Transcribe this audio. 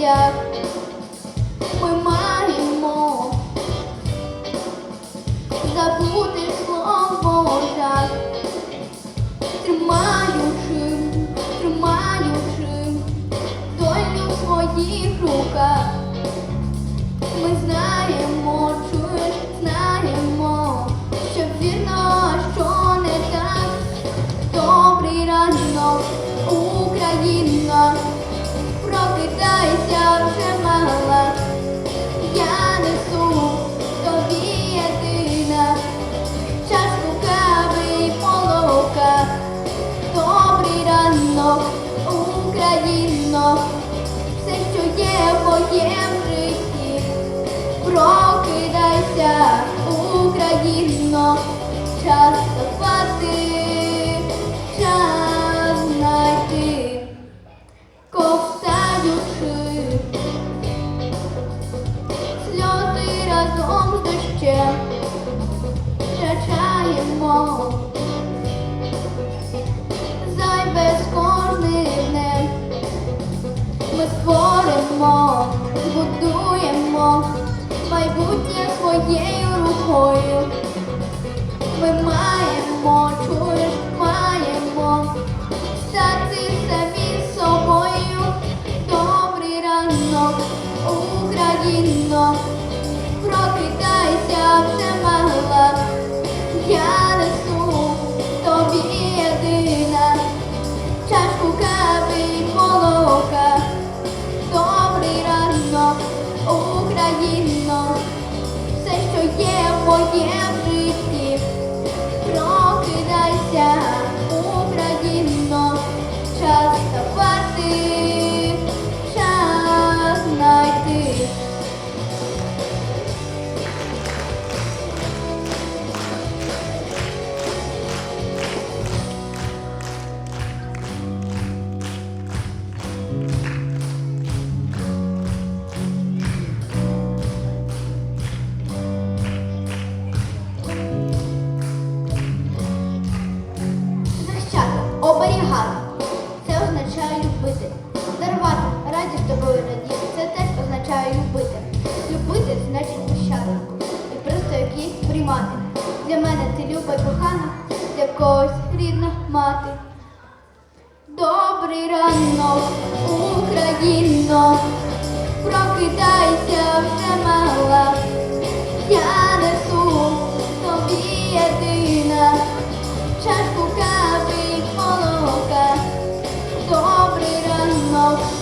як ми маємо забути слово так, тримаючи, тримаючи долю в своїх руках. Ми знаємо, чуєш, знаємо, що вірно, що не так. Добрий ранок, Україна. Прокидайся. Все, що є в моєму житті. Прокидайся, Україно, час вставати, майбутнє своєю рукою. Ми є в моєму ти люба кохана, для когось рідна мати. Добрий ранок, Україно, прокидайся вже мала, я несу тобі єдина, чашку кави молока. Добрий ранок.